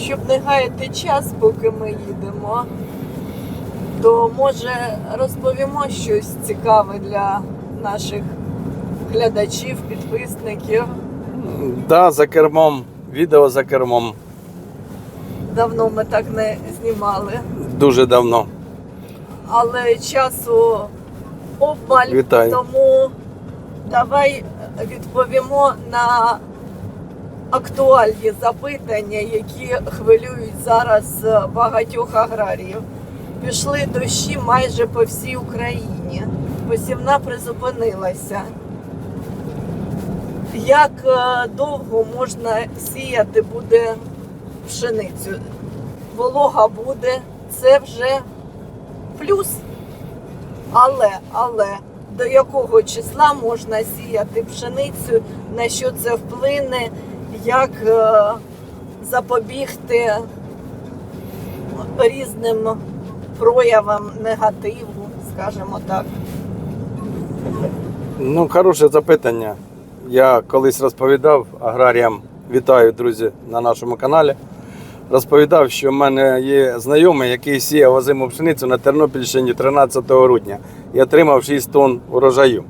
щоб не гаяти час, поки ми їдемо, то може розповімо щось цікаве для наших глядачів, підписників. Да, за кермом, відео за кермом Давно ми так не знімали, дуже давно. але часу обмаль, Вітаю. тому давай відповімо на актуальні запитання, які хвилюють зараз багатьох аграріїв. Пішли дощі майже по всій Україні. Посівна призупинилася. Як е, довго можна сіяти буде пшеницю? Волога буде, це вже плюс. Але, але до якого числа можна сіяти пшеницю, на що це вплине, як е, запобігти різним проявам негативу, скажімо так. Ну, хороше запитання. Я колись розповідав аграріям, вітаю, друзі, на нашому каналі. Розповідав, що в мене є знайомий, який сіяв озиму пшеницю на Тернопільщині 13 грудня і отримав 6 тонн урожаю.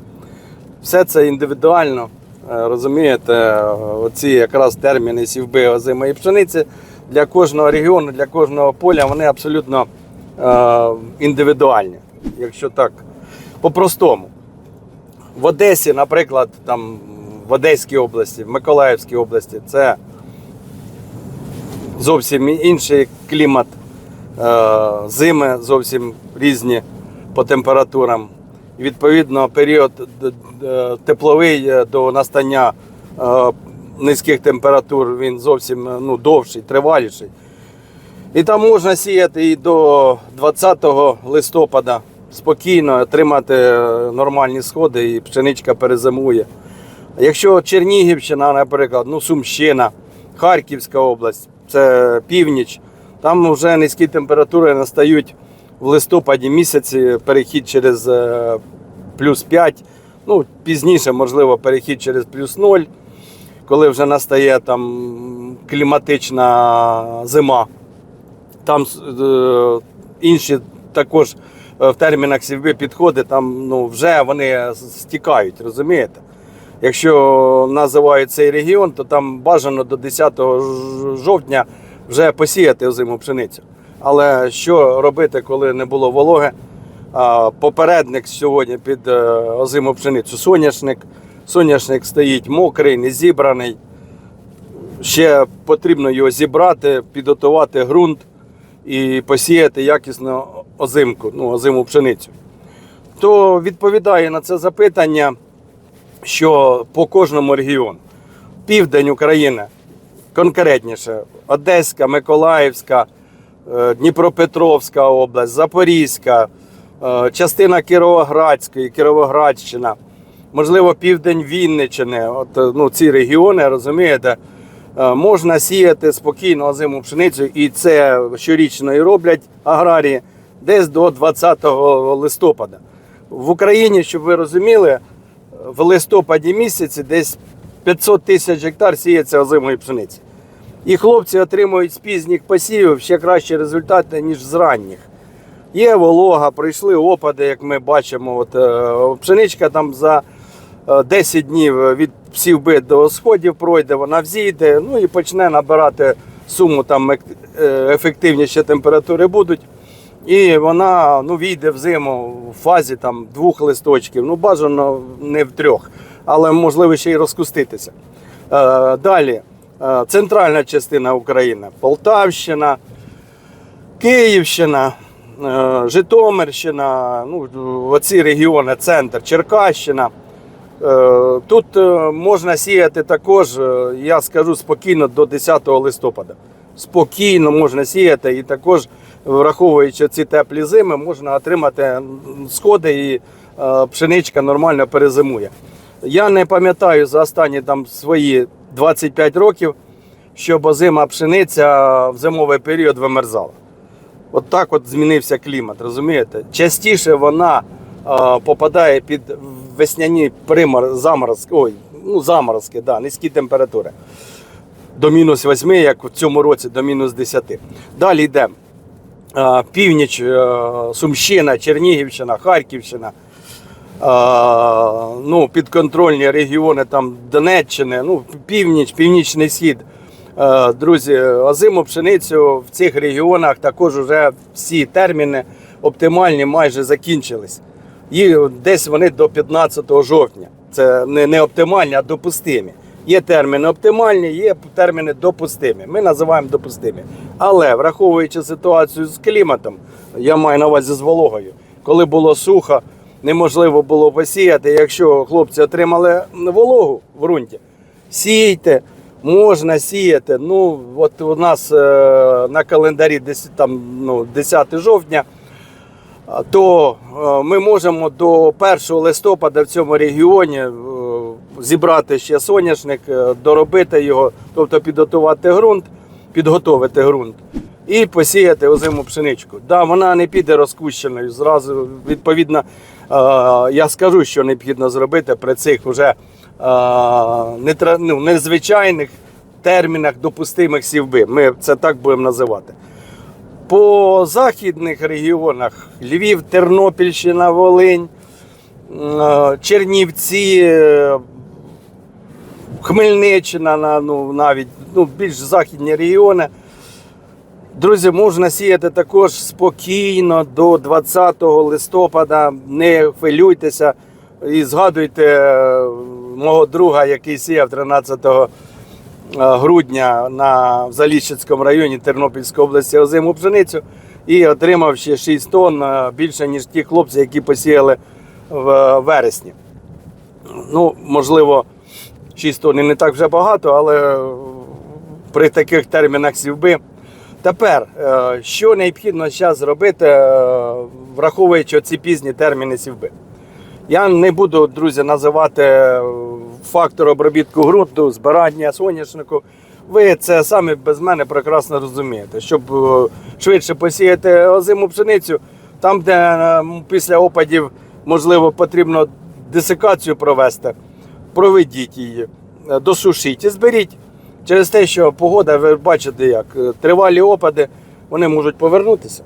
Все це індивідуально. Е, Розумієте, оці якраз терміни сівби озимої пшениці для кожного регіону, для кожного поля вони абсолютно е, індивідуальні, якщо так по-простому. В Одесі, наприклад, там в Одеській області, в Миколаївській області, це зовсім інший клімат, е, зими зовсім різні по температурам. Відповідно, період тепловий е, до настання е, низьких температур він зовсім е, ну, довший, триваліший. І там можна сіяти і до 20 листопада спокійно отримати нормальні сходи і пшеничка перезимує. Якщо Чернігівщина, наприклад, ну Сумщина, Харківська область, це північ, там вже низькі температури настають в листопаді місяці, перехід через е, плюс 5, ну пізніше, можливо, перехід через плюс 0, коли вже настає там кліматична зима. Там е, інші також е, в термінах сівби підходи, там ну, вже вони стікають, розумієте? Якщо називають цей регіон, то там бажано до 10 жовтня вже посіяти озиму пшеницю. Але що робити, коли не було вологи? Попередник сьогодні під е, озиму пшеницю соняшник. Соняшник стоїть мокрий, не зібраний. Ще потрібно його зібрати, підготувати ґрунт і посіяти якісно озимку, ну, озиму пшеницю. То відповідає на це запитання, що по кожному регіону. Південь України конкретніше Одеська, Миколаївська, Дніпропетровська область, Запорізька, е, частина Кіровоградської, Кіровоградщина, можливо, південь Вінниччини. От, е, ну, ці регіони, розумієте, е, можна сіяти спокійно озиму пшеницю, і це щорічно і роблять аграрії десь до 20 листопада. В Україні, щоб ви розуміли, в листопаді місяці десь 500 тисяч гектар сіється озимої пшениці. І хлопці отримують з пізніх посівів ще кращі результати, ніж з ранніх. Є волога, пройшли опади, як ми бачимо. От, е, пшеничка там за е, 10 днів від сівби до сходів пройде, вона взійде, ну і почне набирати суму, там е, ефективніші температури будуть. І вона ну, війде в зиму в фазі там, двох листочків. Ну, бажано не в трьох, але можливо ще й розкуститися. Е, далі, е, центральна частина України, Полтавщина, Київщина, е, Житомирщина, ну, оці регіони, центр, Черкащина. Е, Тут е, можна сіяти також, е, я скажу спокійно, до 10 листопада. Спокійно можна сіяти і також, враховуючи ці теплі зими, можна отримати сходи і е, пшеничка нормально перезимує. Я не пам'ятаю за останні там свої 25 років, щоб озима пшениця в зимовий період вимерзала. От так от змінився клімат, розумієте? Частіше вона е, попадає під весняні примор, заморозки, ой, ну, заморозки, да, низькі температури. до мінус 8, як в цьому році до мінус 10. Далі йдемо. Е, Північ, е, Сумщина, Чернігівщина, Харківщина. Ну, підконтрольні регіони там Донеччини, ну, північ, північний схід. Друзі, озиму пшеницю в цих регіонах також вже всі терміни оптимальні майже закінчились. І десь вони до 15 жовтня. Це не, не оптимальні, а допустимі. Є терміни оптимальні, є терміни допустимі. Ми називаємо допустимі. Але враховуючи ситуацію з кліматом, я маю на увазі з вологою, коли було сухо, неможливо було посіяти. Якщо хлопці отримали вологу в ґрунті, сійте, можна сіяти. Ну, от у нас е, на календарі десь там ну, 10 жовтня то е, ми можемо до 1 листопада в цьому регіоні е, зібрати ще соняшник, доробити його, тобто підготувати ґрунт, підготовити ґрунт і посіяти озиму пшеничку. Да, вона не піде розкущеною. Зразу, відповідно, я скажу, що необхідно зробити при цих вже е, ну, незвичайних термінах допустимих сівби. Ми це так будемо називати. По західних регіонах Львів, Тернопільщина, Волинь, е, Чернівці, е, Хмельниччина, на- ну, навіть ну, більш західні регіони. Друзі, можна сіяти також спокійно до 20 листопада. Не хвилюйтеся і згадуйте е, мого друга, який сіяв 13 е, грудня на Заліщицькому районі Тернопільської області озиму пшеницю і отримав ще 6 тонн е, більше, ніж ті хлопці, які посіяли в вересні. Ну, можливо, 6 тонн і не так вже багато, але при таких термінах сівби. Тепер, е, що необхідно зараз зробити, е, враховуючи ці пізні терміни сівби? Я не буду, друзі, називати е, фактор обробітку ґрунту, збирання соняшнику. Ви це самі без мене прекрасно розумієте. Щоб швидше посіяти озиму пшеницю, там, де після опадів можливо потрібно десикацію провести, проведіть її, досушіть і зберіть. Через те, що погода, ви бачите, як е, тривалі опади, вони можуть повернутися.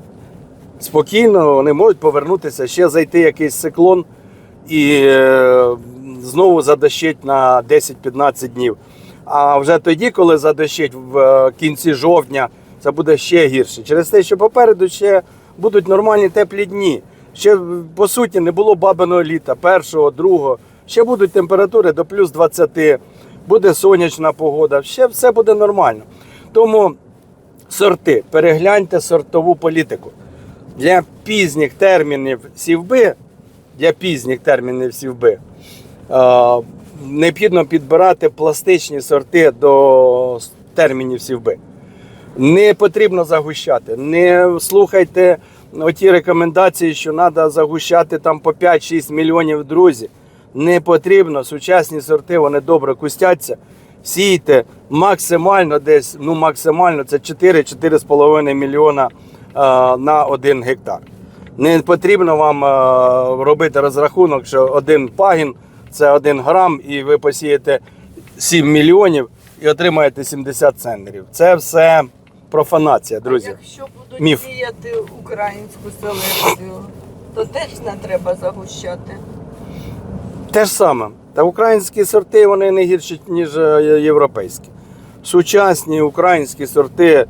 Спокійно, вони можуть повернутися, ще зайти якийсь циклон і е, знову задощить на 10-15 днів. А вже тоді, коли задощить в е, кінці жовтня, це буде ще гірше. Через те, що попереду ще будуть нормальні теплі дні. Ще по суті не було бабиного літа, першого, другого. Ще будуть температури до плюс 20, буде сонячна погода, ще все буде нормально. Тому сорти, перегляньте сортову політику. Для пізніх термінів сівби, для пізніх термінів сівби, е, необхідно підбирати пластичні сорти до термінів сівби. Не потрібно загущати. Не слухайте оті рекомендації, що треба загущати там по 5-6 мільйонів друзі. Не потрібно. Сучасні сорти вони добре кустяться. Сійте максимально десь, ну максимально це 4-4,5 мільйона на один гектар. Не потрібно вам робити розрахунок, що один пагін це 1 грам, і ви посієте 7 мільйонів і отримаєте 70 центнерів. Це все профанація, друзі. А якщо будуть Міф. сіяти українську селекцію, то теж не треба загущати. Те ж саме. Та українські сорти вони не гірші, ніж е, європейські. Сучасні українські сорти е,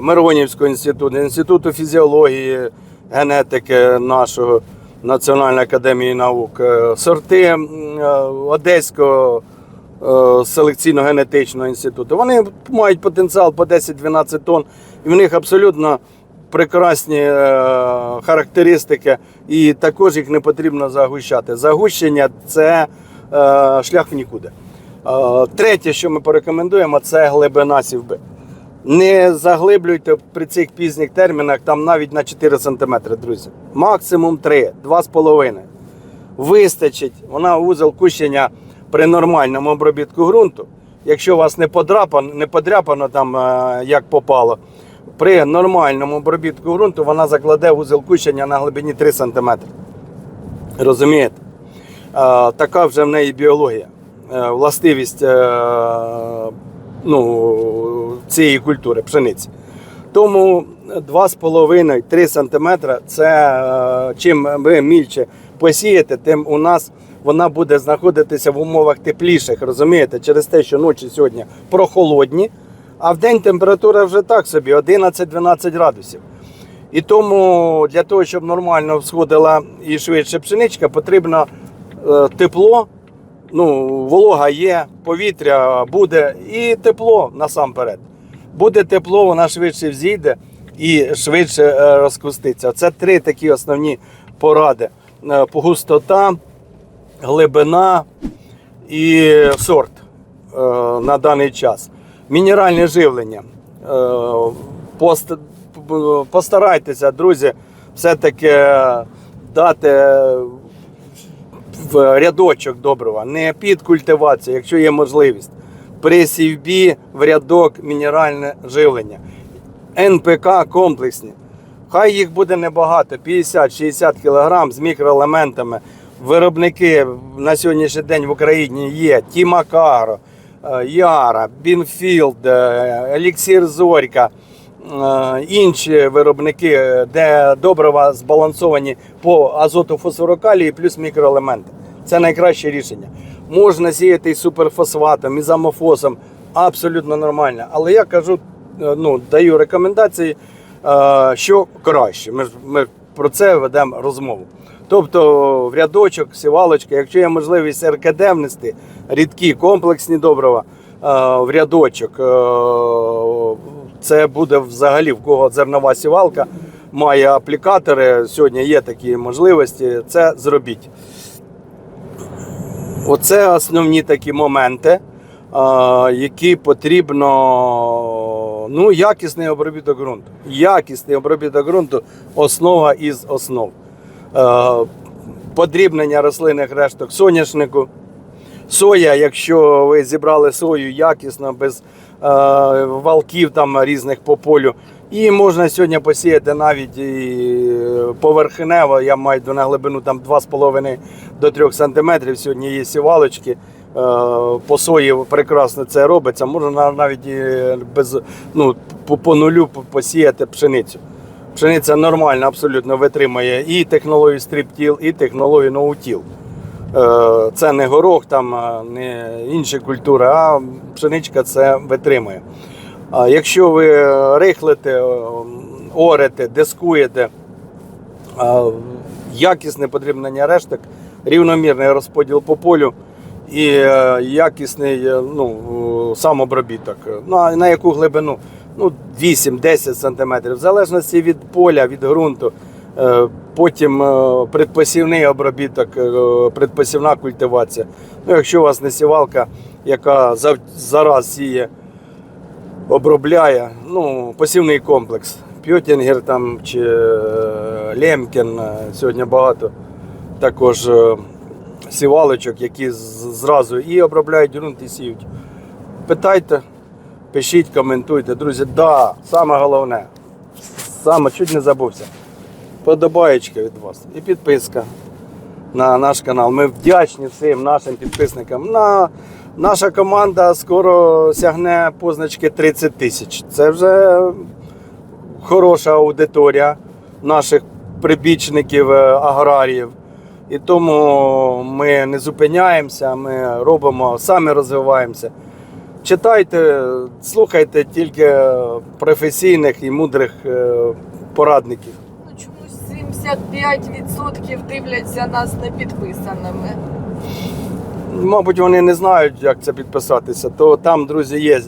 Миронівського інституту, інституту фізіології, генетики нашого Національної академії наук, е, сорти Одеського селекційно-генетичного інституту. Вони мають потенціал по 10-12 тонн, і в них абсолютно прекрасні е, характеристики, і також їх не потрібно загущати. Загущення це е, шлях в нікуди. Е, третє, що ми порекомендуємо, це глибина сівби. Не заглиблюйте при цих пізніх термінах там навіть на 4 см, друзі. Максимум 3, 2,5. Вистачить. Вона вузол кущення при нормальному обробітку ґрунту. Якщо у вас не подрапано, не подряпано там як попало, при нормальному обробітку ґрунту вона закладе вузол кущення на глибині 3 см. Розумієте? Така вже в неї біологія. Е, властивість е, ну, цієї культури пшениці. Тому 2,5-3 см це е, чим ви мільче посієте, тим у нас вона буде знаходитися в умовах тепліших, розумієте, через те, що ночі сьогодні прохолодні, а в день температура вже так собі 11-12 градусів. І тому для того, щоб нормально всходила і швидше пшеничка, потрібно е, тепло, ну, волога є, повітря буде і тепло насамперед. Буде тепло, вона швидше взійде і швидше е, розкуститься. Це три такі основні поради: Е, густота, глибина і сорт на даний час. Мінеральне живлення. Е, пост- Постарайтеся, друзі, все-таки дати в рядочок добрива, не під культивацію, якщо є можливість. При сівбі в рядок мінеральне живлення. НПК комплексні. Хай їх буде небагато, 50-60 кг з мікроелементами. Виробники на сьогоднішній день в Україні є Тімакаро, Яра, Бінфілд, е, Еліксір Зорька, е, інші виробники, е, де добрива збалансовані по азоту фосфорокалії плюс мікроелементи. Це найкраще рішення. Можна сіяти і суперфосфатом, і замофосом, абсолютно нормально. Але я кажу, е, ну, даю рекомендації, е, що краще. Ми, ми про це ведемо розмову. Тобто в рядочок, сівалочка, якщо є можливість РКД внести, рідкі комплексні добрива е, в рядочок, е, це буде взагалі в кого зернова сівалка, має аплікатори. Сьогодні є такі можливості. Це зробіть. Оце основні такі моменти, які потрібно. Ну, якісний обробіток ґрунту. Якісний обробіток ґрунту основа із основ. Е, Подрібнення рослинних решток соняшнику. Соя, якщо ви зібрали сою якісно, без е, валків там різних по полю. І можна сьогодні посіяти навіть і поверхнево, я маю на глибину там 2,5 до 3 см. Сьогодні є сівалочки. Е, по сої прекрасно це робиться. Можна навіть і без, ну, по, по нулю посіяти пшеницю. Пшениця нормально, абсолютно витримує і технологію стріптіл, і технологію ноутіл. Е, Це не горох, там, не інші культури, а пшеничка це витримує. А якщо ви рихлите, орете, дискуєте, якісне подрібнення решток, рівномірний розподіл по полю і е, якісний е, ну, самообробіток. Ну, а на яку глибину? Ну, 8-10 см, в залежності від поля, від ґрунту. Е, Потім е, предпосівний обробіток, е, предпосівна культивація. Ну, якщо у вас не сівалка, яка зараз сіє, обробляє, ну, посівний комплекс. Пьотінгер там чи Лемкін. е, Сьогодні багато також сівалочок, які зразу і обробляють ґрунт, і сіють. Питайте, пишіть, коментуйте. Друзі, да, саме головне, саме чуть не забувся. Подобаєчка від вас і підписка на наш канал. Ми вдячні всім нашим підписникам. На, наша команда скоро сягне позначки 30 тисяч. Це вже хороша аудиторія наших прибічників, е, аграріїв. І тому ми не зупиняємося, ми робимо, самі розвиваємося. Читайте, слухайте тільки професійних і мудрих е, порадників. Ну чомусь 75% дивляться нас не підписаними. Мабуть, вони не знають, як це підписатися. То там, друзі, є е,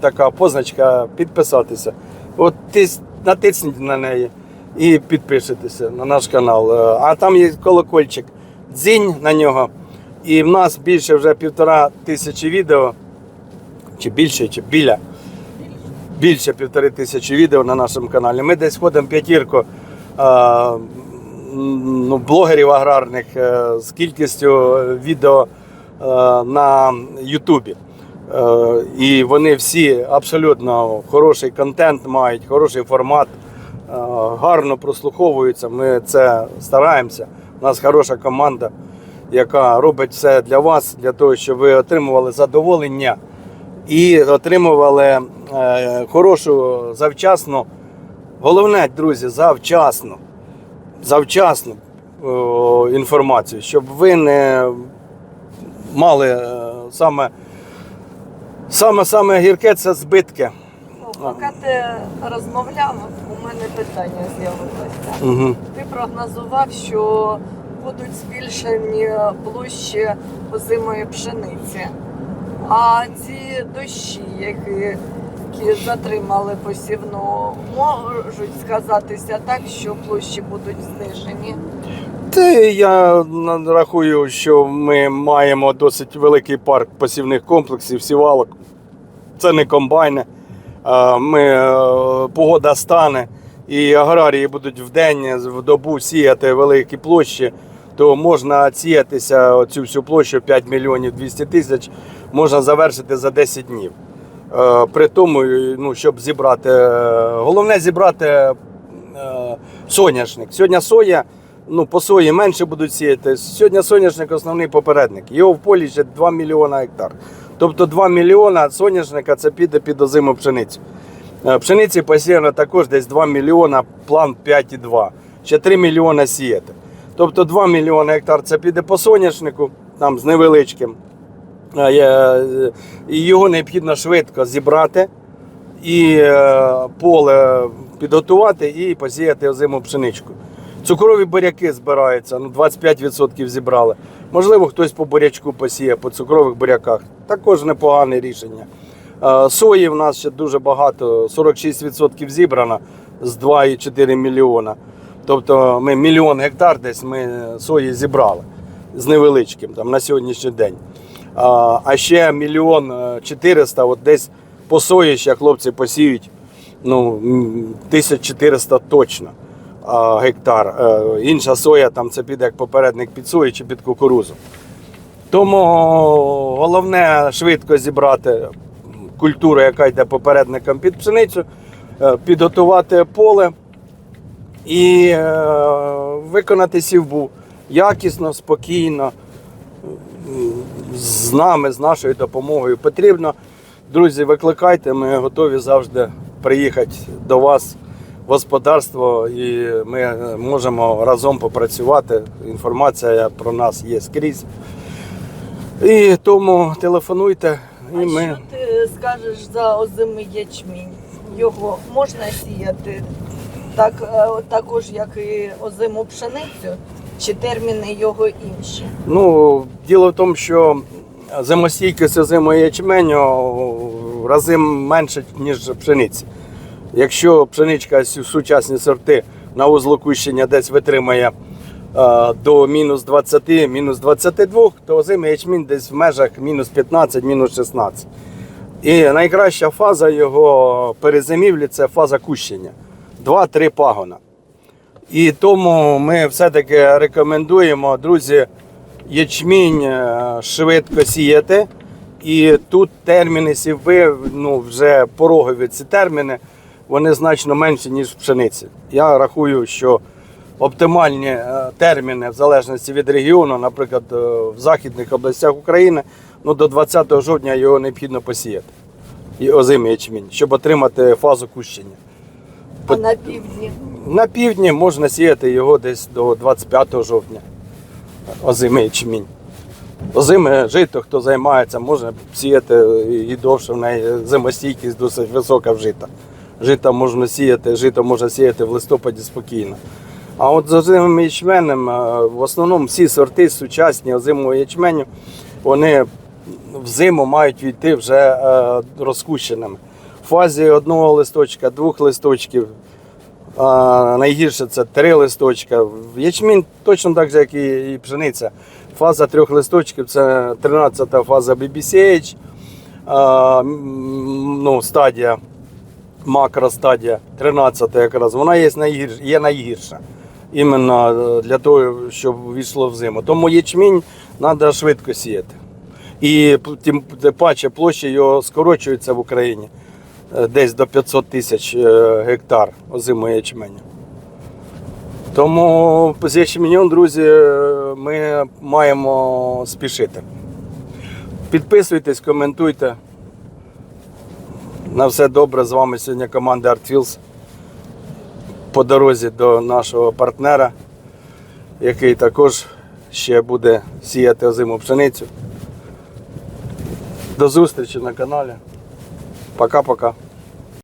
така позначка підписатися. От тис, натисніть на неї і підпишитеся на наш канал. Е, А там є колокольчик. Дзінь на нього. І в нас більше вже півтора тисячі відео. Чи більше, чи біля. Більше півтори тисячі відео на нашому каналі. Ми десь ходимо п'ятірку м, ну, блогерів аграрних е, з кількістю відео е, на Ютубі. Е, І вони всі абсолютно хороший контент мають, хороший формат, гарно прослуховуються. Ми це стараємося. У нас хороша команда, яка робить все для вас, для того, щоб ви отримували задоволення і отримували е, хорошу завчасну. Головне, друзі, завчасно. Завчасну е, інформацію, щоб ви не мали е, саме, саме, саме гірке це збитки. Ну, Поки ти розмовляв, у мене питання з'явилося. Угу. Ти прогнозував, що будуть збільшені площі озимої пшениці. А ці дощі, які, які затримали посівну, можуть сказатися так, що площі будуть знижені. Та я рахую, що ми маємо досить великий парк посівних комплексів, сівалок. Це не комбайни. Ми, е, погода стане, і аграрії будуть в день, в добу сіяти великі площі, то можна сіятися цю всю площу 5 мільйонів 200 тисяч, можна завершити за 10 днів. Е, При тому, ну, щоб зібрати, е, головне зібрати е, соняшник. Сьогодні соя, ну по сої менше будуть сіяти. Сьогодні соняшник основний попередник. Його в полі ще 2 мільйона гектар. Тобто 2 мільйона соняшника це піде під озиму пшеницю. Пшениці посіяно також десь 2 мільйона, план 5,2. Ще 3 мільйона сіяти. Тобто 2 мільйони гектар це піде по соняшнику, там з невеличким. Е, його необхідно швидко зібрати і е, поле підготувати і посіяти озиму пшеничку. Цукрові буряки збираються, ну 25% зібрали. Можливо, хтось по бурячку посіє, по цукрових буряках. Також непогане рішення. Е, Сої в нас ще дуже багато, 46% зібрано з 2,4 мільйона. Тобто ми мільйон гектар десь ми сої зібрали з невеличким там, на сьогоднішній день. А, ще мільйон е, 400, от десь по сої хлопці посіють ну, 1400 точно гектар. Е, Інша соя там це піде як попередник під сою чи під кукурузу. Тому головне швидко зібрати культуру, яка йде попередником під пшеницю, е, підготувати поле і е, виконати сівбу якісно, спокійно, з нами, з нашою допомогою. Потрібно, друзі, викликайте, ми готові завжди приїхати до вас в господарство і ми можемо разом попрацювати. Інформація про нас є скрізь. І тому телефонуйте, і А ми. що ти скажеш за озимий ячмінь? Його можна сіяти так, е, також, як і озиму пшеницю, чи терміни його інші? Ну, діло в тому, що зимостійкість озимого ячменю в рази менше, ніж пшениці. Якщо пшеничка сю- сучасні сорти на узлокущення десь витримає е, до мінус 20, мінус 22, то озимий ячмінь десь в межах мінус 15, мінус 16. І найкраща фаза його перезимівлі це фаза кущення. 2-3 пагона. І тому ми все-таки рекомендуємо, друзі, ячмінь е, швидко сіяти. І тут терміни сівби, ну вже порогові ці терміни, вони значно менші, ніж в пшениці. Я рахую, що оптимальні е, терміни в залежності від регіону, наприклад, е, в західних областях України, ну до 20 жовтня його необхідно посіяти. І озимий ячмінь, щоб отримати фазу кущення. А на півдні? На півдні можна сіяти його десь до 25 жовтня. Озимий ячмінь. Озиме жито, хто займається, може сіяти і довше в неї зимостійкість досить висока в жита. Жита можна сіяти, жито можна сіяти в листопаді спокійно. А от з озимим ячменем е, в основному всі сорти сучасні озимого ячменю, вони в зиму мають війти вже е, розкущеними. В фазі одного листочка, двох листочків, а, найгірше це три листочка. Ячмінь точно так же, як і, пшениця. Фаза трьох листочків це 13-та фаза BBCH, а, ну, стадія, макростадія, 13 якраз. Вона є найгірша. Є найгірша. Іменно е, для того, щоб війшло в зиму. Тому ячмінь треба швидко сіяти. І тим паче площа його скорочується в Україні десь до 500 тисяч е, гектар озимого ячменю. Тому з ячменем, друзі, е, ми маємо спішити. Підписуйтесь, коментуйте. На все добре. З вами сьогодні команда ArtFields по дорозі до нашого партнера, який також ще буде сіяти озиму пшеницю. До зустрічі на каналі. Пока-пока.